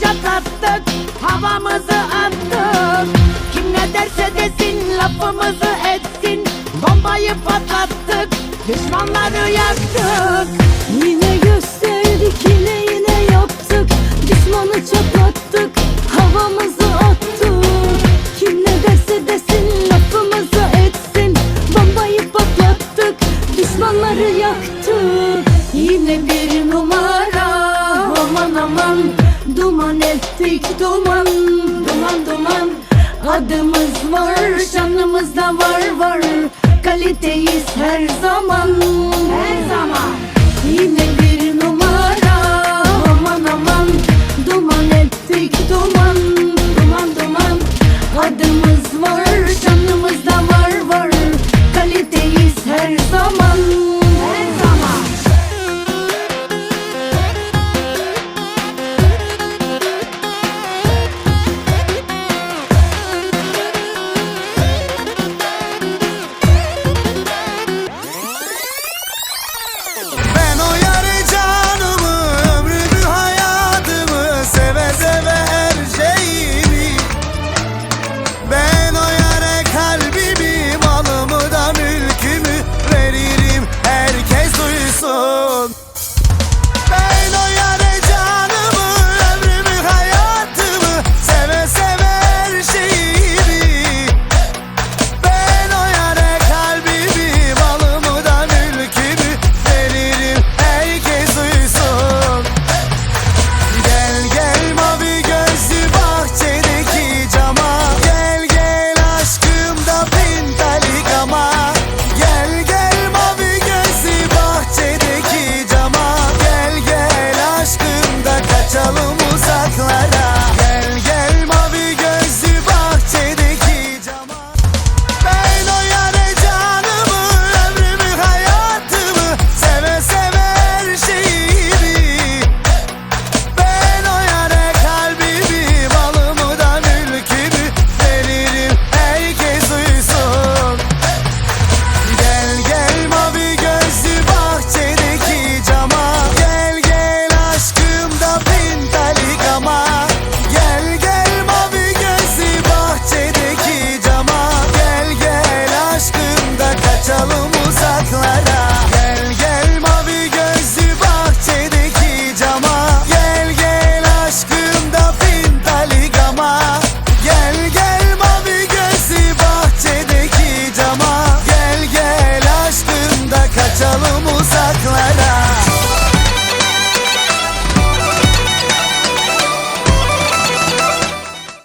çatlattık havamızı attık. Kim ne derse desin lafımızı etsin. Bombayı patlattık düşmanları yaktık yar yaktı Yine bir numara. Aman aman Duman ettik duman. Duman duman Adımız var şanımız da var var. Kaliteyiz her zaman. Her zaman. Yine bir numara. Aman aman Duman ettik duman. Duman duman Adımız var şanımız da var var. Kaliteyiz her zaman.